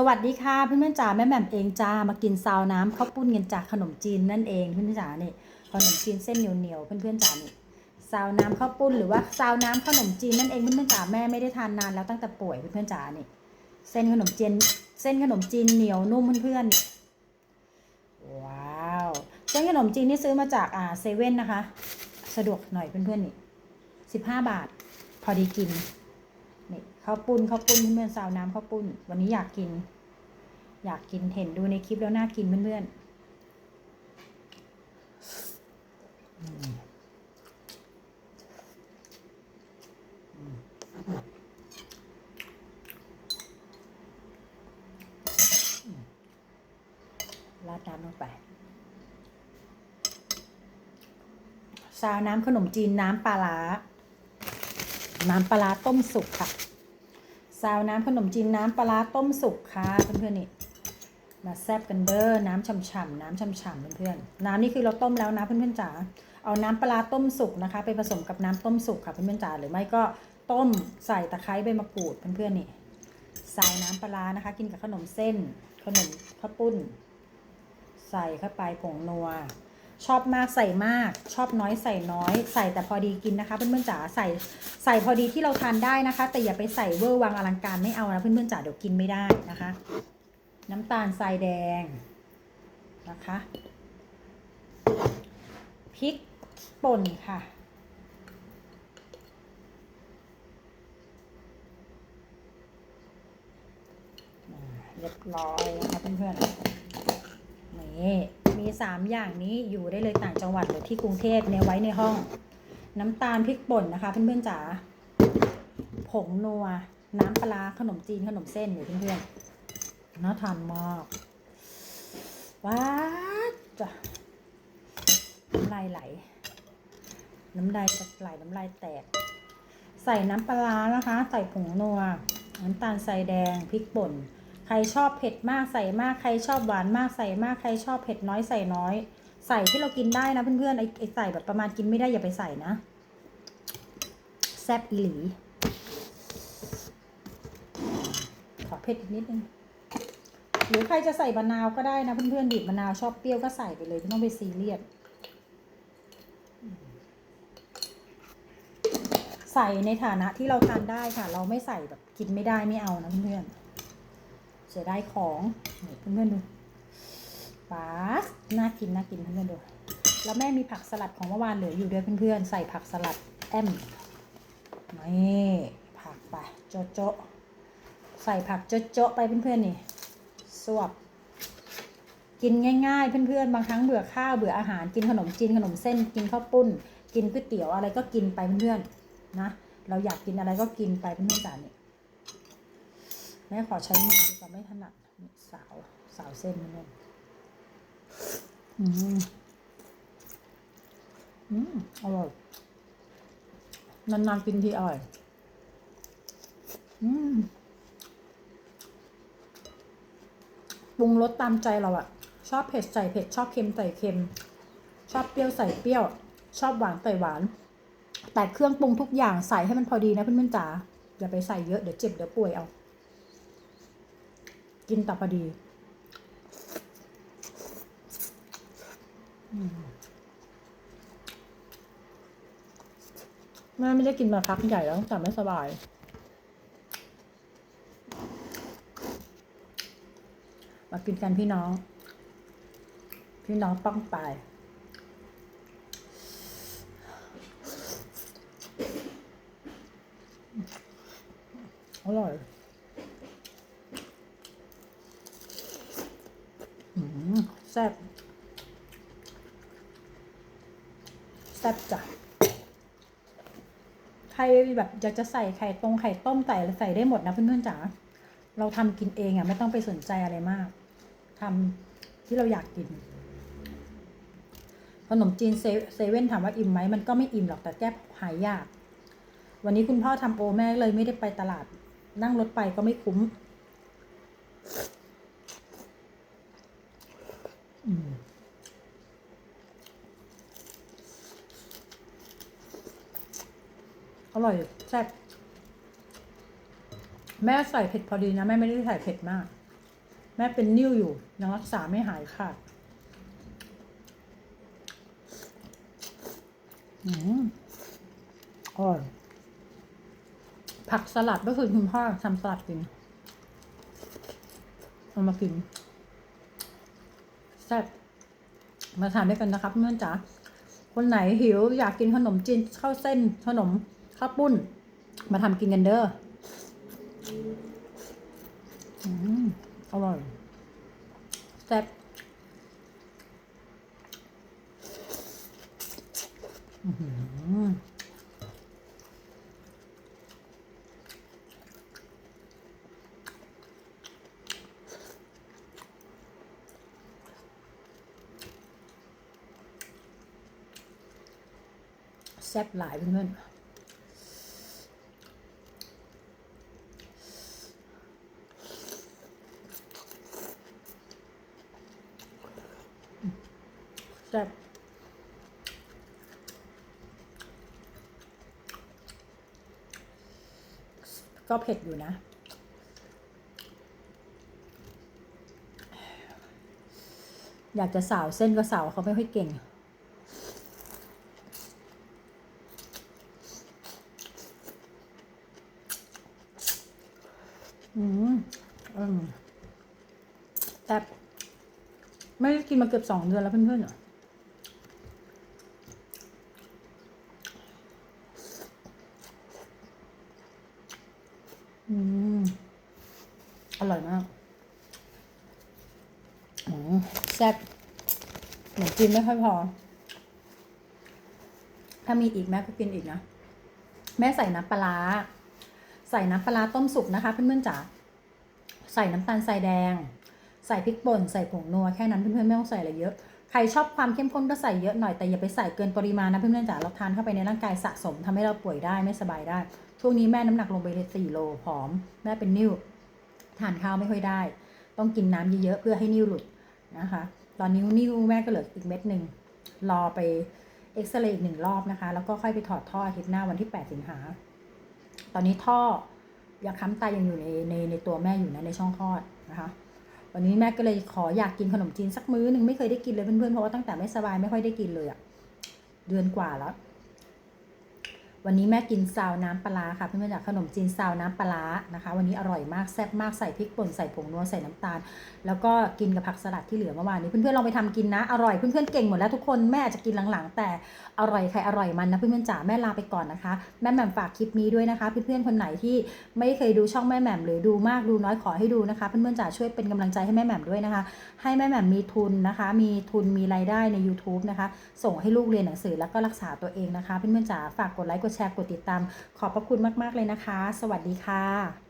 สวัสดีค่ะเพื่อนๆจ๋าแม่แหม่มเองจ้ามากินซาวน้ำข้าวปุ้นกันจากขนมจีนนั่นเองเพื่อนๆจ๋านี่ขนมจีนเส้นเหนียวๆเพื่อนๆจ๋านี่ซาวน้ำข้าวปุ้นหรือว่าซาวน้ำขนมจีนนั่นเองเพื่อนๆจ๋าแม่ไม่ได้ทานนานแล้วตั้งแต่ป่วยเพื่อนๆจ๋านี่เส้นขนมจีนเส้นขนมจีนเหนียวนุ่มเพื่อนๆว้าวเส้นขนมจีนนี่ซื้อมาจากอ่าเซเว่นนะคะ สะดวกหน่อยเพื่อนๆนี่สิบห้าบาท พอดีกิน นี่ข้าวปุ้นข้าวปุ้นเพื่อนๆซาวน้ำข้าวปุ้น วันนี้อยากกิน อยากกินเห็นดูในคลิปแล้วน่ากินเพื่อนๆราดน้ำลงไป ซาวน้ำขนมจีนน้ำปลาร้า น้ำปลาต้มสุกค่ะ ซาวน้ำขนมจีนน้ำปลาต้มสุกค่ะ เพื่อนๆนี่มาแซบกันเด้อน้ำฉ่ำๆน้ำฉ่ำๆเพื่อนๆน้ำนี่คือเราต้มแล้วนะเพื่อนๆจ๋าเอาน้ำปลาต้มสุกนะคะไปผสมกับน้ำต้มสุกค่ะเพื่อนๆจ๋าหรือไม่ก็ต้มใส่ตะไคร้ใบมะกรูดเพื่อนๆนี่ใส่น้ำปลานะคะ กินกับขนมเส้น ขนมข้าวปุ้น ใส่เข้าไปผงนัว ชอบมากใส่มาก ชอบน้อยใส่น้อย ใส่แต่พอดีกินนะคะเพื่อนๆจ๋าใส่ใส่พอดีที่เราทานได้นะคะ แต่อย่าไปใส่เวอร์วังอลังการไม่เอานะเพื่อนๆจ๋าเดี๋ยวกินไม่ได้นะคะ น้ำตาลทรายแดงนะคะพริกป่นค่ะเรียบร้อยนะคะเพื่อนๆ 3 อย่างนี้อยู่ได้เลยต่างจังหวัดหรือที่กรุงเทพเนี่ยไว้ในห้อง น้ำตาลพริกป่นนะคะเพื่อนๆจ๋าผงนัว น้ำปลาขนมจีนขนมเส้นเนี่ยเพื่อนๆน่าทานมากว้าจ้ะน้ำลายไหล น้ำลายจะไหลน้ำลายแตก ใส่น้ำปลานะคะ ใส่ผงนัว น้ำตาลทรายแดงพริกป่น ใครชอบเผ็ดมากใส่มาก ใครชอบหวานมากใส่มาก ใครชอบเผ็ดน้อยใส่น้อย ใส่ที่เรากินได้นะเพื่อนๆไอ้ใส่แบบประมาณกินไม่ได้อย่าไปใส่นะ แซบอีหลี ขอเผ็ดอีกนิดนึง หรือใครจะใส่มะนาวก็ได้นะเพื่อนๆบีบมะนาวชอบเปรี้ยวก็ใส่ไปเลยไม่ต้องไปซีเรียสใส่ในฐานะที่เราทานได้ค่ะ เราไม่ใส่แบบกินไม่ได้ไม่เอานะเพื่อนๆ เสียดายของเพื่อนๆดูปาสน่ากินน่ากินเพื่อนๆดู แล้วแม่มีผักสลัดของเมื่อวานเหลืออยู่ด้วยเพื่อนๆ ใส่ผักสลัดแอมนี่ผักไปโจ๊ะโจใส่ผักโจ๊ะโจไปเพื่อนๆนี่ สวบ กินง่าย ๆ เพื่อนๆ บางครั้งเบื่อข้าวเบื่ออาหารกินขนมจีนขนมเส้น กินข้าวปุ้น กินก๋วยเตี๋ยวอะไรก็กินไปเพื่อนๆนะ เราอยากกินอะไรก็กินไปเพื่อนๆจ๋าเนี่ย แม่ขอใช้มือดีกว่าไม่ถนัดสาวสาวเส้นเพื่อนๆอืมอืมอร่อยนานๆกินทีอร่อย อืมปรุงรสตามใจเราอะชอบเผ็ดใส่เผ็ด ชอบเค็มใส่เค็ม ชอบเปรี้ยวใส่เปรี้ยว ชอบหวานใส่หวาน แต่เครื่องปรุงทุกอย่างใส่ให้มันพอดีนะเพื่อนๆจ๋าอย่าไปใส่เยอะเดี๋ยวเจ็บเดี๋ยวป่วยเอา กินแต่พอดีแม่ไม่ได้กินมาพักใหญ่แล้วตั้งแต่ไม่สบาย มากินกันพี่น้อง พี่น้องป้องไปายอร่อยอืมแซ่บแซ่บจ้ะใครแบบอยากจะใส่ไข่ตรงไข่ต้มใส่ใส่ได้หมดนะเพื่อนๆจ๋าเราทำกินเองอะไม่ต้องไปสนใจอะไรมากทำที่เราอยากกินขนมจีนเซเซเว่นถามว่าอิ่มไหมมันก็ไม่อิ่มหรอกแต่แก้หายยาก วันนี้คุณพ่อทำโอแม่เลยไม่ได้ไปตลาด นั่งรถไปก็ไม่คุ้ม อร่อยแซ่บแม่ใส่เผ็ดพอดีนะ แม่ไม่ได้ใส่เผ็ดมาก แม่เป็นนิ่วอยู่ ยังรักษาไม่หายขาดอืมอร่อยผักสลัดก็คือคุณพ่อทำสลัดกินเอามากิน แซ่บมาทานด้วยกันนะครับเพื่อนจ๋าคนไหนหิวอยากกินขนมจีนข้าวเส้นขนมข้าวปุ้น มาทำกินกันเด้ออือร่อยแซ่บอือ แซ่บหลายเพื่อนแซ่บก็เผ็ดอยู่นะ อยากจะสาวเส้นก็สาวเขาไม่ค่อยเก่ง อืมอืมแต่บไม่ได้กินมาเกือบสองเดือนแล้วเพื่อนๆเหรออืม อร่อยมากอืมแซ่บหนูกินไม่ค่อยพอ ถ้ามีอีกแม่ก็กินอีกนะ แม่ใส่น้ำปลาร้า ใส่น้ำปลาต้มสุกนะคะเพื่อนๆจ๋าใส่น้ำตาลทรายแดง ใส่พริกป่นใส่ผงนัวแค่นั้นเพื่อนๆไม่ต้องใส่อะไรเยอะใครชอบความเข้มข้นก็ใส่เยอะหน่อยแต่อย่าไปใส่เกินปริมาณนะเพื่อนๆจ๋าเราทานเข้าไปในร่างกายสะสมทำให้เราป่วยได้ไม่สบายได้ช่วงนี้แม่น้ำหนักลงไปเลยสี่โลผอม แม่เป็นนิ่วทานข้าวไม่ค่อยได้ ต้องกินน้ำเยอะๆเพื่อให้นิ่วหลุดนะคะ ตอนนี้วนิ่วแม่ก็เหลืออีกเม็ดหนึ่งรอไปเอ็กซเรย์อีกหนึ่งรอบนะคะ แล้วก็ค่อยไปถอดท่ออาทิตย์หน้าวันที่ 8 สิงหา ตอนนี้ท่อยาค้ำไตยังอยู่ในในในตัวแม่อยู่นะในช่องคลอดนะคะ วันนี้แม่ก็เลยขออยากกินขนมจีนสักมื้อหนึ่งไม่เคยได้กินเลยเพื่อนๆเพราะว่าตั้งแต่ไม่สบายไม่ค่อยได้กินเลยอะเดือนกว่าแล้ว วันนี้แม่กินซาวน้ำปลาค่ะเพื่อนๆจากขนมจีนซาวน้ำปลานะคะ วันนี้อร่อยมากแซ่บมากใส่พริกป่นใส่ผงนัวใส่น้ำตาล แล้วก็กินกับผักสลัดที่เหลือเมื่อวานนี้เพื่อนๆลองไปทำกินนะอร่อยเพื่อนๆเก่งหมดแล้วทุกคนแม่อาจจะกินหลังๆ แต่อร่อยใครอร่อยมันนะเพื่อนๆจ๋าแม่ลาไปก่อนนะคะ แม่แหม่มฝากคลิปนี้ด้วยนะคะเพื่อนๆคนไหนที่ไม่เคยดูช่องแม่แหม่มหรือดูมากดูน้อยขอให้ดูนะคะเพื่อนๆจ๋าช่วยเป็นกำลังใจให้แม่แหม่มด้วยนะคะ ให้แม่แหม่มมีทุนนะคะ มีทุนมีรายได้ใน YouTube นะคะ ส่งให้ลูกเรียนหนังสือแล้วก็รักษาตัวเองนะคะเพื่อนๆจ๋าฝากกดไลค์กดแชร์กดติดตาม ขอบพระคุณมาก ๆ เลยนะคะ สวัสดีค่ะ